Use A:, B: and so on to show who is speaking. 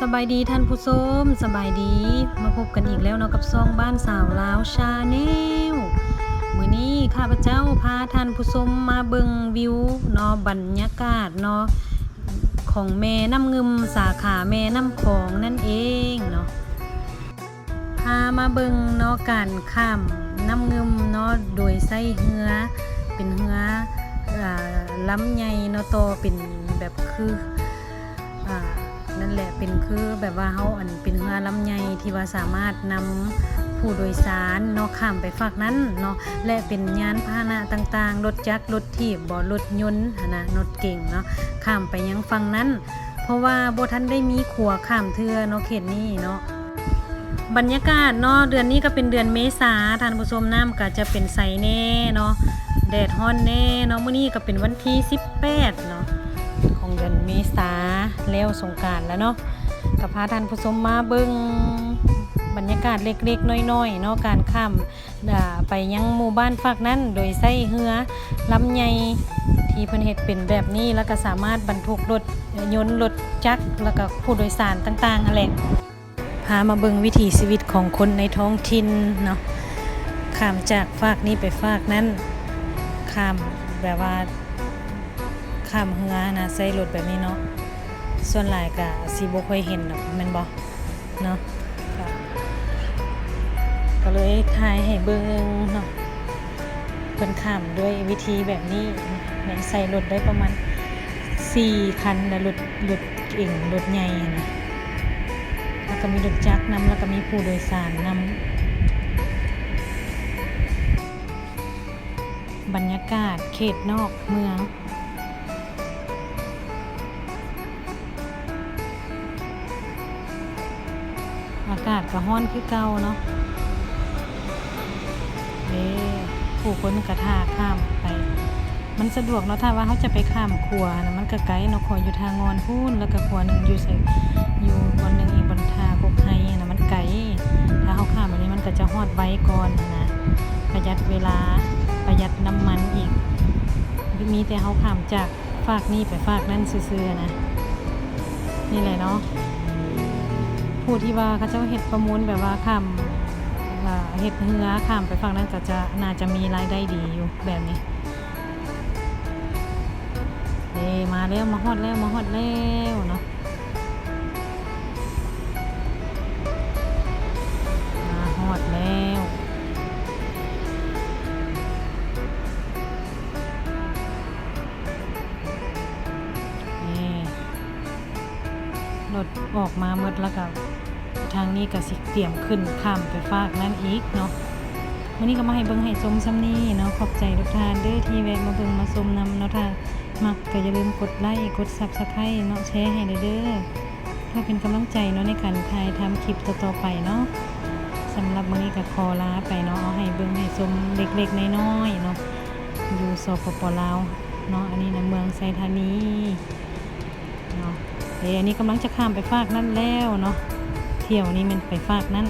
A: สบายดีท่านผู้ชมสบายดีมาพบกันอีกแล้วเนาะกับซองบ้านสาวลาวชาแนลมื้อนี้ข้าพเจ้าพาท่านผู้ชมมาเบิ่งวิวเนาะบรรยากาศเนาะของแม่น้ำเงึมสาขาแม่น้ำของนั่นเองเนาะพามาเบิ่งเนาะการข้ามน้ำเงึมเนาะโดยใส่เรือเป็นเรืออ่าลำใหญ่เนาะโตเป็นแบบคืออ่า นั่นแหละเป็นคือแบบว่าเฮาอันเป็นเรือลำใหญ่ที่ว่าสามารถนำผู้โดยสารเนาะข้ามไปฝากนั้นเนาะและเป็นยานพาหนะต่างๆ รถจักรรถถีบบ่รถยนต์นะรถเก่งเนาะข้ามไปยังฝั่งนั้น เพราะว่าโบ่ทันได้มีขัวข้ามเทือเนาะเขตนี้เนาะบรรยากาศเนาะเดือนนี้ก็เป็นเดือนเมษาท่านผู้ชมน้ำก็จะเป็นใสแน่เนาะแดดฮ้อนแน่เนาะมื้อนี้ก็เป็นวันที่ 18เนาะ เดือนเมษาแล้วสงการแล้วเนาะกับพาท่านผู้ชมมาเบิ่งบรรยากาศเล็กๆ น้อยๆเนาะการข้ามไปยังหมู่บ้านฝากนั้น โดยใช้เรือลำใหญ่ที่เพิ่นเฮ็ดเป็นแบบนี้แล้วก็สามารถบรรทุกรถยนต์รถจักรแล้วก็ผู้โดยสารต่างๆนั่นแหละพามาเบิ่งวิถีชีวิตของคนในท้องถิ่นเนาะข้ามจากฝากนี้ไปฝากนั้นข้ามแบบว่า ข้ามเฮือนะใส่รถแบบนี้เนาะส่วนหลายก็สิบ่ค่อยเห็นดอกแม่นบ่เนาะก็เลยถ่ายให้เบิ่งเนาะเพิ่นข้ามด้วยวิธีแบบนี้แม่ใส่รถได้ประมาณ4คันนะรถรถเก่งรถใหญ่นะแล้วก็มีรถจักรนำแล้วก็มีผู้โดยสารนำบรรยากาศเขตนอกเมืองากาศก็ร้อนคือเก่าเนาะเด้ผู้คนกระทาข้ามไป มันสะดวกเนาะถ้าว่าเขาจะไปข้ามขัวนะมันก็ไกลเนาะขัวอยู่ทางงอนพูนแล้วก็ขัวหนึ่งอยู่ใส่อยู่บนหนึ่งอีกบนทากกไฮนะมันไกลถ้าเขาข้ามแบบนี้มันก็จะฮอดไว้ก่อนนะประหยัดเวลาประหยัดน้ำมันอีกมีแต่เขาข้ามจากฝากนี่ไปฝากนั่นซื่อๆนะนี่แหละเนาะ ผู้ที่ว่าเขาเจ้าเห็ดประมูลแบบว่าข้ามเห็ดเหือข้ามไปฝั่งนั้นก็จะน่าจะมีรายได้ดีอยู่แบบนี้เอ้มาแล้วมาฮอดแล้วมาฮอดแล้วเนาะมาฮอดแล้วนี่รถออกมาหมดแล้วก็ ทางนี้ก็สิเตรียมขึ้นข้ามไปฝากนั่นอีกเนาะวันนี้ก็มาให้เบิ่งให้ชมซ้ำนี้เนาะขอบใจทุกท่านเด้อที่แวะมาเบิ่งมาชมนำเนาะถ้ามักก็อย่าลืมกดไลค์กด Subscribe เนาะแชร์ให้เด้อเพื่อเป็นกำลังใจเนาะในการถ่ายทำคลิปต่อๆไปเนาะสำหรับมื้อนี้ก็ขอลาไปเนาะเอาให้เบิ่งให้ชมเล็กๆน้อยๆเนาะอยู่สปปลาวเนาะอันนี้นะเมืองไซธานีเนาะเอ้ยอันนี้กำลังจะข้ามไปฝากนั่นแล้วเนาะ เที่ยวนี้มันไปฝากนั่น